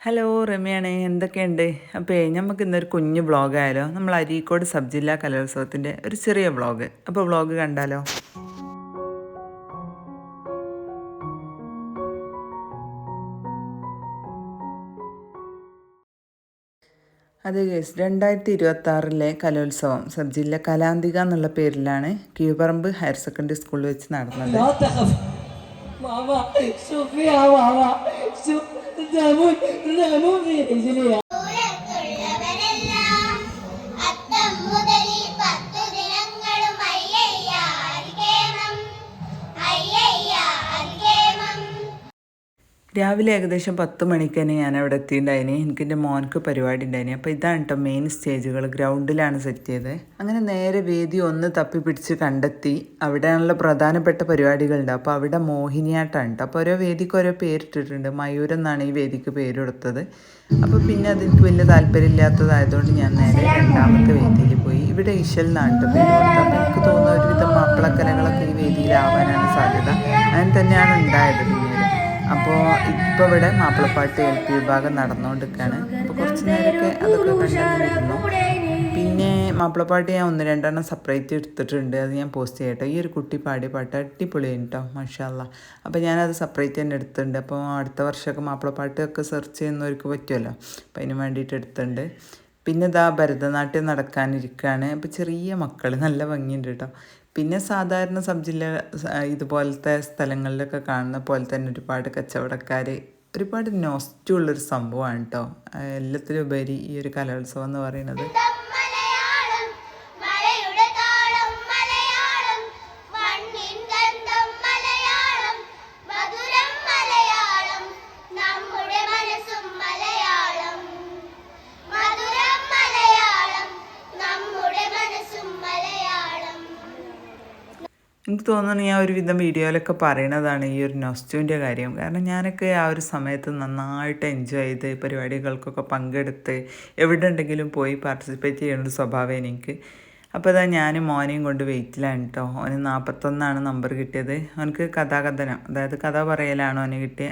Hello റമ്യാണ് എന്തൊക്കെയുണ്ട്? അപ്പോൾ നമുക്ക് ഇന്നൊരു കുഞ്ഞു വ്ളോഗ് ആയാലോ നമ്മൾ അരീക്കോട് സബ് ജില്ലാ കലോത്സവത്തിന്റെ ഒരു ചെറിയ വ്ളോഗ്. അപ്പോൾ വ്ളോഗ് കണ്ടാലോ? അത് ഗേസ് രണ്ടായിരത്തി ഇരുപത്തി ആറിലെ കലോത്സവം സബ് ജില്ല കലാന്തിക എന്നുള്ള പേരിലാണ് കീഴ്പറമ്പ് ഹയർ സെക്കൻഡറി സ്കൂളിൽ വെച്ച് നടന്നത്. جابوني جابوني حجليه രാവിലെ ഏകദേശം പത്ത് മണിക്ക് തന്നെ ഞാൻ അവിടെ എത്തിയിട്ടുണ്ടായിന്. എനിക്ക് എന്റെ മോനക്ക് പരിപാടി ഉണ്ടായിന്. അപ്പോൾ ഇതാണ് കേട്ടോ മെയിൻ സ്റ്റേജുകൾ ഗ്രൗണ്ടിലാണ് സെറ്റ് ചെയ്തത്. അങ്ങനെ നേരെ വേദി ഒന്ന് തപ്പി പിടിച്ച് കണ്ടെത്തി. അവിടെയാണല്ലോ പ്രധാനപ്പെട്ട പരിപാടികളുണ്ട്. അപ്പോൾ അവിടെ മോഹിനിയാട്ടാണ് കേട്ടോ അപ്പോൾ ഓരോ വേദിക്ക് ഓരോ പേരിട്ടിട്ടുണ്ട് മയൂരം എന്നാണ് ഈ വേദിക്ക് പേര് കൊടുത്തത്. അപ്പോൾ പിന്നെ അതെനിക്ക് വലിയ താല്പര്യമില്ലാത്തതായതുകൊണ്ട് ഞാൻ നേരെ രണ്ടാമത്തെ വേദിയിൽ പോയി. ഇവിടെ ഇഷൽ എന്നാണ് കേട്ടോ എനിക്ക് തോന്നുന്ന ഒരുവിധം മാപ്പിളക്കലകളൊക്കെ ഈ വേദിയിലാവാനാണ് സാധ്യത. അങ്ങനെ തന്നെയാണ് ഉണ്ടായത്. അപ്പോൾ ഇപ്പോൾ ഇവിടെ മാപ്പിളപ്പാട്ട് എൽ പി വിഭാഗം നടന്നുകൊണ്ടിരിക്കുകയാണ് അപ്പോൾ കുറച്ച് നേരമൊക്കെ അതൊക്കെ കണ്ടിരുന്നു പിന്നെ മാപ്പിളപ്പാട്ട് ഞാൻ ഒന്ന് രണ്ടെണ്ണം സെപ്പറേറ്റ് എടുത്തിട്ടുണ്ട്. അത് ഞാൻ പോസ്റ്റ് ചെയ്യട്ടെ. ഈ ഒരു കുട്ടി പാടിയ പാട്ട് അടിപൊളിയാണ് കേട്ടോ മാഷാല്ല അപ്പോൾ ഞാനത് സെപ്പറേറ്റ് തന്നെ എടുത്തിട്ടുണ്ട്. അപ്പോൾ അടുത്ത വർഷമൊക്കെ മാപ്പിളപ്പാട്ടൊക്കെ സെർച്ച് ചെയ്യുന്നവർക്ക് പറ്റുമല്ലോ. അപ്പോൾ അതിന് വേണ്ടിയിട്ട് എടുത്തിട്ടുണ്ട്. പിന്നെ ഇതാ ഭരതനാട്യം നടക്കാനിരിക്കുകയാണ് അപ്പോൾ ചെറിയ മക്കൾ നല്ല ഭംഗിയുണ്ട് കേട്ടോ പിന്നെ സാധാരണ സബ് ജില്ല ഇതുപോലത്തെ സ്ഥലങ്ങളിലൊക്കെ കാണുന്ന പോലെ തന്നെ ഒരുപാട് കച്ചവടക്കാർ ഒരുപാട് നോസ്റ്റുള്ളൊരു സംഭവമാണ് കേട്ടോ എല്ലാത്തിലും ഉപരി ഈ ഒരു കലോത്സവം എന്ന് പറയുന്നത്. എനിക്ക് തോന്നുന്നു ഞാൻ ഒരുവിധം വീഡിയോയിലൊക്കെ പറയണതാണ് ഈ ഒരു നൊസ്റ്റുവിന്റെ കാര്യം. കാരണം ഞാനൊക്കെ ആ ഒരു സമയത്ത് നന്നായിട്ട് എൻജോയ് ചെയ്ത് പരിപാടികൾക്കൊക്കെ പങ്കെടുത്ത് എവിടെ ഉണ്ടെങ്കിലും പോയി പാർട്ടിസിപ്പേറ്റ് ചെയ്യുന്ന സ്വഭാവം എനിക്ക്. അപ്പോൾ അതാ ഞാനും മോനെയും കൊണ്ട് വെയിറ്റിലാണ് കേട്ടോ അവന് നാൽപ്പത്തൊന്നാണ് നമ്പർ കിട്ടിയത്. അവനക്ക് കഥാകഥനം അതായത് കഥ പറയലാണ് അവന് കിട്ടിയ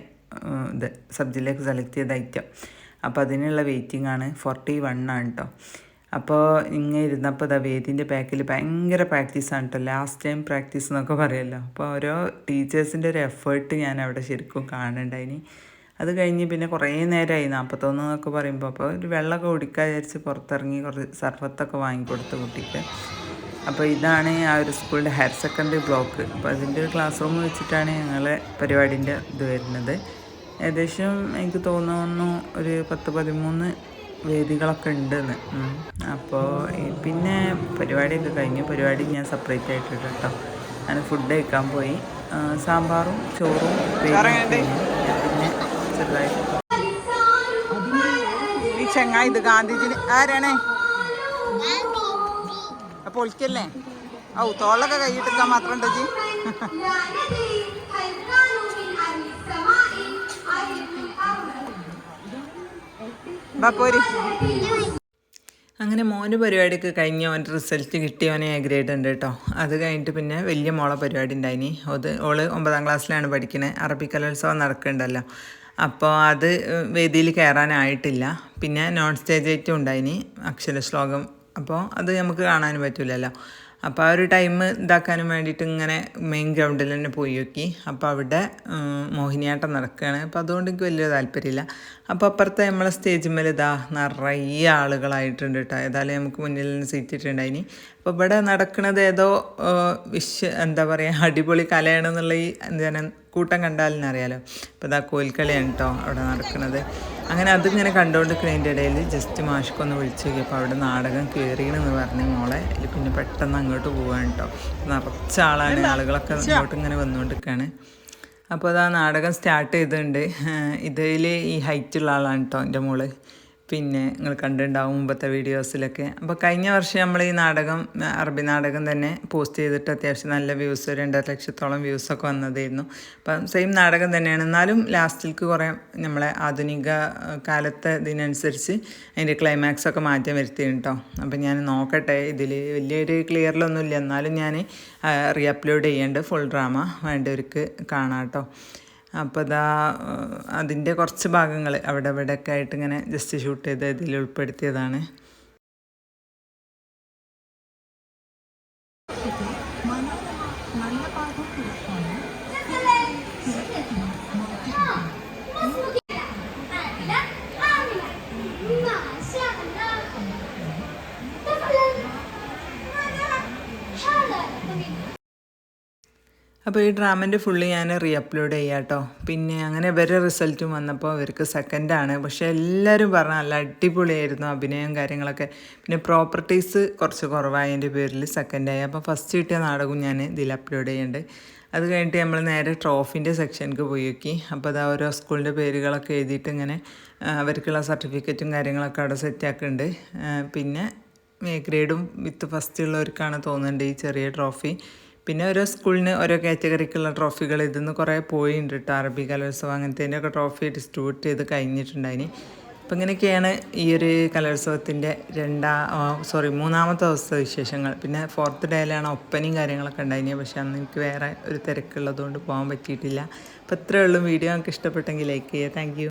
ഇത് സബ്ജക്റ്റിലേക്ക് സെലക്ട് ചെയ്ത ഐറ്റം അപ്പോൾ അതിനുള്ള വെയിറ്റിംഗ് ആണ്. ഫോർട്ടി വൺ ആണ് കേട്ടോ അപ്പോൾ ഇങ്ങനെ ഇരുന്നപ്പോൾ ഇതാ വേദിന്റെ ബാക്കിൽ ഭയങ്കര പ്രാക്ടീസാണ് കേട്ടോ ലാസ്റ്റ് ടൈം പ്രാക്ടീസ് എന്നൊക്കെ പറയുമല്ലോ അപ്പോൾ ഓരോ ടീച്ചേഴ്സിന്റെ ഒരു എഫേർട്ട് ഞാൻ അവിടെ ശരിക്കും കാണണ്ടായിനി. അത് കഴിഞ്ഞ് പിന്നെ കുറേ നേരമായി നാൽപ്പത്തൊന്ന് എന്നൊക്കെ പറയുമ്പോൾ അപ്പോൾ ഒരു വെള്ളമൊക്കെ കുടിക്കാൻ വിചാരിച്ച് പുറത്തിറങ്ങി കുറച്ച് സർവത്തൊക്കെ വാങ്ങിക്കൊടുത്ത് കുട്ടിക്ക്. അപ്പോൾ ഇതാണ് ആ ഒരു സ്കൂളിന്റെ ഹയർ സെക്കൻഡറി ബ്ലോക്ക് അപ്പോൾ അതിന്റെ ഒരു ക്ലാസ് റൂം വെച്ചിട്ടാണ് ഞങ്ങളെ പരിപാടിന്റെ ഇത് വരുന്നത്. ഏകദേശം എനിക്ക് തോന്നുന്നു ഒരു പത്ത് പതിമൂന്ന് വേദികളൊക്കെ ഉണ്ടെന്ന്. ഉം. അപ്പോൾ പിന്നെ പരിപാടിയൊക്കെ കഴിഞ്ഞു പരിപാടി ഞാൻ സെപ്പറേറ്റ് ആയിട്ട് ഇട്ടു കേട്ടോ ഞാൻ ഫുഡ് കഴിക്കാൻ പോയി. സാമ്പാറും ചോറും പിന്നെ ചെറുതായിട്ട് ഈ ചെങ്ങായി ഇത് ഗാന്ധിജി ആരാണേ? അപ്പോൾ ഒളിക്കല്ലേ ഔ തോളൊക്കെ കൈയിട്ടിക്കാൻ മാത്രം ഉണ്ടോ ജി? ബാ പോര്. അങ്ങനെ മോന് പരിപാടിയൊക്കെ കഴിഞ്ഞ് അവന്റെ റിസൾട്ട് കിട്ടി അവന് എ ഗ്രേഡ് ഉണ്ട് കേട്ടോ അത് കഴിഞ്ഞിട്ട് പിന്നെ വലിയ മോളെ പരിപാടി ഉണ്ടായിനി. അത് ഓൾ ഒമ്പതാം ക്ലാസ്സിലാണ് പഠിക്കുന്നത് അറബി കലോത്സവം നടക്കുന്നുണ്ടല്ലോ അപ്പോൾ അത് വേദിയിൽ കയറാനായിട്ടില്ല പിന്നെ നോൺ സ്റ്റേജ് ആയിട്ടും ഉണ്ടായിനി അക്ഷരശ്ലോകം. അപ്പോൾ അത് നമുക്ക് കാണാനും പറ്റില്ലല്ലോ അപ്പോൾ ആ ഒരു ടൈം ഇതാക്കാനും വേണ്ടിയിട്ട് ഇങ്ങനെ മെയിൻ ഗ്രൗണ്ടിൽ തന്നെ പോയി നോക്കി. അപ്പോൾ അവിടെ മോഹിനിയാട്ടം നടക്കുകയാണ് അപ്പോൾ അതുകൊണ്ട് എനിക്ക് വലിയ താല്പര്യമില്ല. അപ്പോൾ അപ്പുറത്തെ നമ്മളെ സ്റ്റേജ് മേലെ ഇതാ നിറയെ ആളുകളായിട്ടുണ്ട് കേട്ടോ ഏതായാലും നമുക്ക് മുന്നിൽ നിന്ന് സീറ്റിട്ടുണ്ടായിനി അപ്പോൾ ഇവിടെ നടക്കുന്നത് ഏതോ വിശ്വ എന്താ പറയുക അടിപൊളി കലയാണെന്നുള്ള ഈ എന്താണ് കൂട്ടം കണ്ടാലെന്നറിയാലോ അപ്പോൾ ഇതാ കോൽക്കളിയാണ് കേട്ടോ അവിടെ നടക്കുന്നത് അങ്ങനെ അതിങ്ങനെ കണ്ടുകൊണ്ടിരിക്കുന്നതിന്റെ ഇടയിൽ ജസ്റ്റ് മാഷ്ക്കൊന്ന് വിളിച്ച് നോക്കിയപ്പോൾ അവിടെ നാടകം കയറിയെന്ന് പറഞ്ഞ് മോളെ പിന്നെ പെട്ടെന്ന് അങ്ങോട്ട് പോവാണ് കേട്ടോ നിറച്ച ആളാണ് ആളുകളൊക്കെ അങ്ങോട്ട് ഇങ്ങനെ വന്നുകൊണ്ടിരിക്കുകയാണ് അപ്പോൾ അത് ആ നാടകം സ്റ്റാർട്ട് ചെയ്തിട്ടുണ്ട് ഇതിൽ ഈ ഹൈറ്റുള്ള ആളാണ് കേട്ടോ എന്റെ മോൾ. പിന്നെ നിങ്ങൾ കണ്ടിട്ടുണ്ടാവും മുമ്പത്തെ വീഡിയോസിലൊക്കെ. അപ്പോൾ കഴിഞ്ഞ വർഷം നമ്മൾ ഈ നാടകം അറബി നാടകം തന്നെ പോസ്റ്റ് ചെയ്തിട്ട് അത്യാവശ്യം നല്ല വ്യൂസ് രണ്ടര ലക്ഷത്തോളം വ്യൂസൊക്കെ വന്നതായിരുന്നു. അപ്പം സെയിം നാടകം തന്നെയാണ്. എന്നാലും ലാസ്റ്റിലേക്ക് കുറേ നമ്മളെ ആധുനിക കാലത്തെ ഇതിനനുസരിച്ച് അതിന്റെ ക്ലൈമാക്സ് ഒക്കെ മാറ്റം വരുത്തിയിട്ടുണ്ട് കേട്ടോ അപ്പം ഞാൻ നോക്കട്ടെ ഇതിൽ വലിയൊരു ക്ലിയറിലൊന്നുമില്ല എന്നാലും ഞാൻ റീഅപ്ലോഡ് ചെയ്യേണ്ട ഫുൾ ഡ്രാമ വേണ്ടവർക്ക് കാണാം കേട്ടോ അപ്പോൾ ഇതാ അതിന്റെ കുറച്ച് ഭാഗങ്ങൾ അവിടെ ഇവിടെയൊക്കെ ആയിട്ട് ഇങ്ങനെ ജസ്റ്റ് ഷൂട്ട് ചെയ്ത് ഇതിൽ ഉൾപ്പെടുത്തിയതാണ്. അപ്പോൾ ഈ ഡ്രാമന്റെ ഫുള്ള് ഞാൻ റീ അപ്ലോഡ് ചെയ്യാം കേട്ടോ പിന്നെ അങ്ങനെ ഇവരുടെ റിസൾട്ടും വന്നപ്പോൾ ഇവർക്ക് സെക്കൻഡാണ് പക്ഷേ എല്ലാവരും പറഞ്ഞു നല്ല അടിപൊളിയായിരുന്നു അഭിനയം കാര്യങ്ങളൊക്കെ. പിന്നെ പ്രോപ്പർട്ടീസ് കുറച്ച് കുറവായതിന്റെ പേരിൽ സെക്കൻഡായി അപ്പോൾ ഫസ്റ്റ് കിട്ടിയ നാടകവും ഞാൻ ഇതിൽ അപ്ലോഡ് ചെയ്യുന്നുണ്ട് അത് കഴിഞ്ഞിട്ട് നമ്മൾ നേരെ ട്രോഫിന്റെ സെക്ഷനിലേക്ക് പോയി നോക്കി. അപ്പോൾ അത് ഓരോ സ്കൂളിന്റെ പേരുകളൊക്കെ എഴുതിയിട്ട് ഇങ്ങനെ അവർക്കുള്ള സർട്ടിഫിക്കറ്റും കാര്യങ്ങളൊക്കെ അവിടെ സെറ്റാക്കുന്നുണ്ട് പിന്നെ ഗ്രേഡും വിത്ത് ഫസ്റ്റ് ഉള്ളവർക്കാണ് തോന്നുന്നുണ്ട് ഈ ചെറിയ ട്രോഫി പിന്നെ ഓരോ സ്കൂളിന് ഓരോ കാറ്റഗറിക്കുള്ള ട്രോഫികൾ ഇതിന്ന് കുറേ പോയിട്ടുണ്ട് കേട്ടോ അറബി കലോത്സവം അങ്ങനത്തേന്റെയൊക്കെ ട്രോഫി ഡിസ്ട്രിബ്യൂട്ട് ചെയ്ത് കഴിഞ്ഞിട്ടുണ്ടായിന് അപ്പം ഇങ്ങനെയൊക്കെയാണ് ഈ ഒരു കലോത്സവത്തിന്റെ രണ്ടാ സോറി മൂന്നാമത്തെ ദിവസത്തെ വിശേഷങ്ങൾ. പിന്നെ ഫോർത്ത് ഡേയിലാണ് ഒപ്പനയും കാര്യങ്ങളൊക്കെ ഉണ്ടായിന്. പക്ഷേ അന്ന് എനിക്ക് വേറെ ഒരു തിരക്കുള്ളതുകൊണ്ട് പോകാൻ പറ്റിയിട്ടില്ല. അപ്പോൾ ഇത്രയേ ഉള്ളൂ. വീഡിയോ നമുക്ക് ഇഷ്ടപ്പെട്ടെങ്കിൽ ലൈക്ക് ചെയ്യുക. താങ്ക്